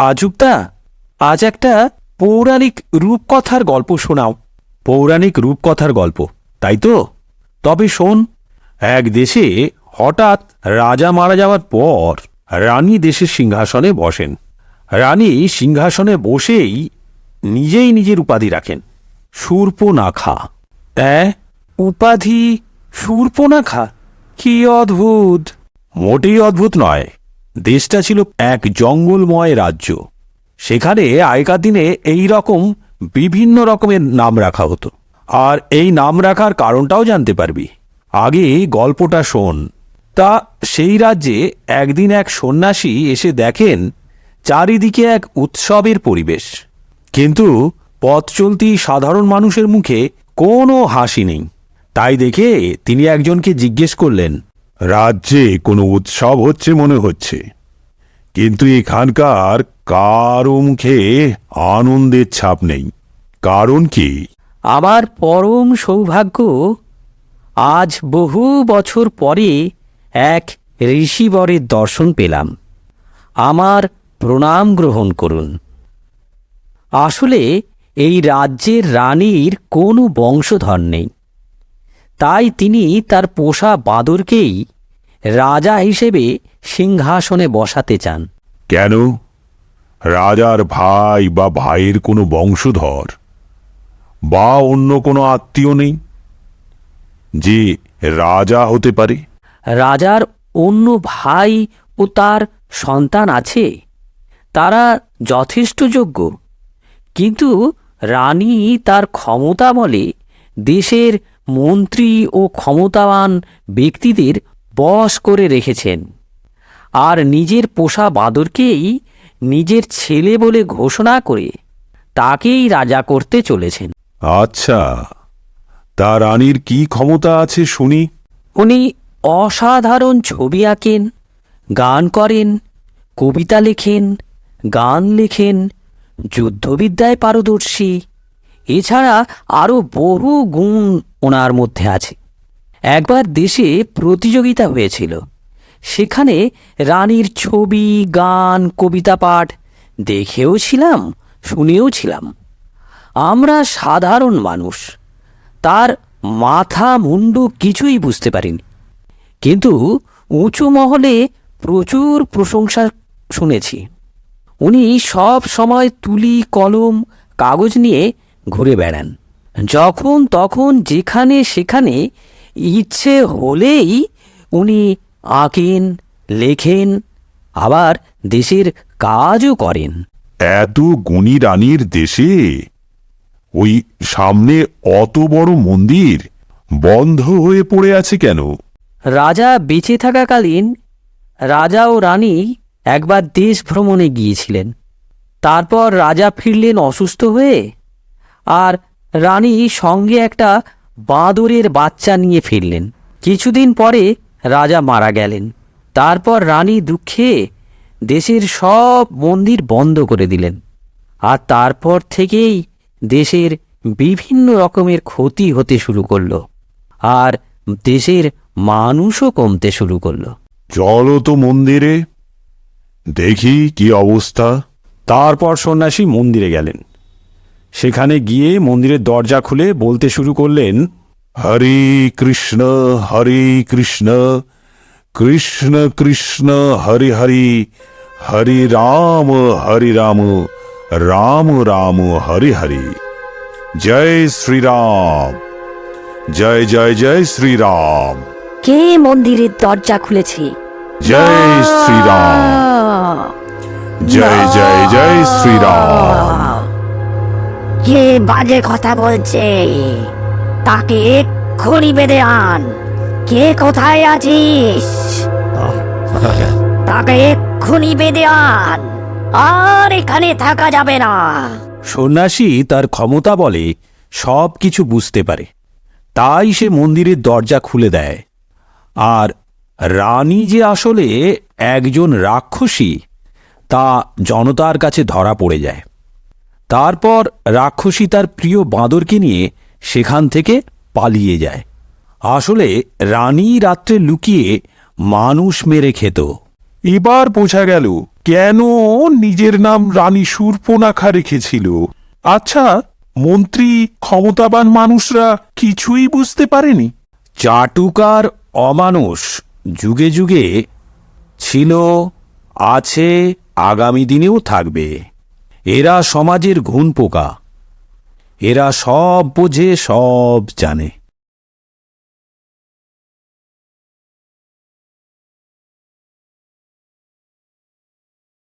আজুবদা আজ একটা পৌরাণিক রূপকথার গল্প শোনাও। পৌরাণিক রূপকথার গল্প, তাই তো? তবে শোন, এক দেশে হঠাৎ রাজা মারা যাওয়ার পর রানী দেশের সিংহাসনে বসেন। রানী সিংহাসনে বসেই নিজেই নিজের উপাধি রাখেন। শূর্পনাখা অ্যাঁ উপাধি শূর্পনাখা কি অদ্ভুত! মোটেই অদ্ভুত নয়। দেশটা ছিল এক জঙ্গলময় রাজ্য। সেখানে আগেকার দিনে এই রকম বিভিন্ন রকমের নাম রাখা হতো। আর এই নাম রাখার কারণটাও জানতে পারবি। আগে গল্পটা শোন। তা সেই রাজ্যে একদিন এক সন্ন্যাসী এসে দেখেন চারিদিকে এক উৎসবের পরিবেশ। কিন্তু পথ চলতি সাধারণ মানুষের মুখে কোনো হাসি নেই। তাই দেখে তিনি একজনকে জিজ্ঞেস করলেন রাজ্যে কোনো উৎসব হচ্ছে মনে হচ্ছে। কিন্তু এখানকার কারও মুখে আনন্দের ছাপ নেই। কারণ কি? আমার পরম সৌভাগ্য, আজ বহু বছর পরে এক ঋষিবরের দর্শন পেলাম। আমার প্রণাম গ্রহণ করুন। আসলে এই রাজ্যের রানীর কোনো বংশধর নেই। তাই তিনি তার পোষা বাঁদরকেই রাজা হিসেবে সিংহাসনে বসাতে চান। কেন? রাজার ভাই বা ভাইয়ের কোনো বংশধর বা অন্য কোনো আত্মীয় নেই? যে রাজা হতে পারে। রাজার অন্য ভাই ও তার সন্তান আছে তারা যথেষ্ট যোগ্য। কিন্তু রানী তার ক্ষমতা বলে দেশের মন্ত্রী ও ক্ষমতাবান ব্যক্তিদের বশ করে রেখেছেন। আর নিজের পোষা বাঁদরকেই নিজের ছেলে বলে ঘোষণা করে তাকেই রাজা করতে চলেছেন। আচ্ছা তা রানীর কি ক্ষমতা আছে শুনি? উনি অসাধারণ ছবি আঁকেন গান করেন কবিতা লেখেন গান লেখেন যুদ্ধবিদ্যায় পারদর্শী। এছাড়া আরও বহু গুণ ওনার মধ্যে আছে। একবার দেশে প্রতিযোগিতা হয়েছিল। সেখানে রানীর ছবি, গান, কবিতা পাঠ দেখেও ছিলাম, শুনেও ছিলাম। আমরা সাধারণ মানুষ, তার মাথা মুন্ডু কিছুই বুঝতে পারিনি। কিন্তু উঁচু মহলে প্রচুর প্রশংসা শুনেছি। উনি সব সময় তুলি, কলম, কাগজ নিয়ে ঘুরে বেড়ান। যখন, তখন, যেখানে, সেখানে ইচ্ছে হলেই উনি আঁকেন লেখেন আবার দেশের কাজও করেন। এত গুণী রানীর দেশে? ওই সামনে অত বড় মন্দির? বন্ধ হয়ে পড়ে আছে কেন? রাজা বেঁচে থাকাকালীন রাজা ও রানী একবার দেশ ভ্রমণে গিয়েছিলেন। তারপর রাজা ফিরলেন অসুস্থ হয়ে আর রানী সঙ্গে একটা বাঁদরের বাচ্চা নিয়ে ফিরলেন। কিছুদিন পরে রাজা মারা গেলেন। তারপর রানী দুঃখে দেশের সব মন্দির বন্ধ করে দিলেন। আর তারপর থেকেই দেশের বিভিন্ন রকমের ক্ষতি হতে শুরু করল। আর দেশের মানুষও কমতে শুরু করল। চলো তো মন্দিরে দেখি কি অবস্থা। তারপর সন্ন্যাসী মন্দিরে গেলেন। সেখানে গিয়ে মন্দিরের দরজা খুলে বলতে শুরু করলেন হরে কৃষ্ণ হরে কৃষ্ণ কৃষ্ণ কৃষ্ণ হরে হরে হরে রাম হরে রাম রাম রাম হরে হরে। জয় শ্রীরাম জয় জয় জয় শ্রীরাম। কে মন্দিরের দরজা খুলেছে? জয় শ্রীরাম। জয় জয় জয় শ্রীরাম। কে বাজে কথা বলছে? তাকে এক্ষুনি বেঁধে আন। কে কোথায় আছিস? তাকে এক্ষুনি বেঁধে আন। আর এখানে থাকা যাবে না। সন্ন্যাসী তার ক্ষমতা বলে সব কিছু বুঝতে পারে। তাই সে মন্দিরের দরজা খুলে দেয়। আর রানী যে আসলে একজন রাক্ষসী তা জনতার কাছে ধরা পড়ে যায়। তারপর রাক্ষসী তার প্রিয় বাঁদরকে নিয়ে সেখান থেকে পালিয়ে যায়। আসলে রানী রাত্রে লুকিয়ে মানুষ মেরে খেত। এবার বোঝা গেল কেন নিজের নাম রানী সুরপনাখা রেখেছিল। আচ্ছা মন্ত্রী ক্ষমতাবান মানুষরা কিছুই বুঝতে পারেনি? চাটুকার অমানুষ যুগে যুগে ছিল আছে আগামী দিনেও থাকবে। এরা সমাজের ঘুণ পোকা। এরা সব বোঝে সব জানে।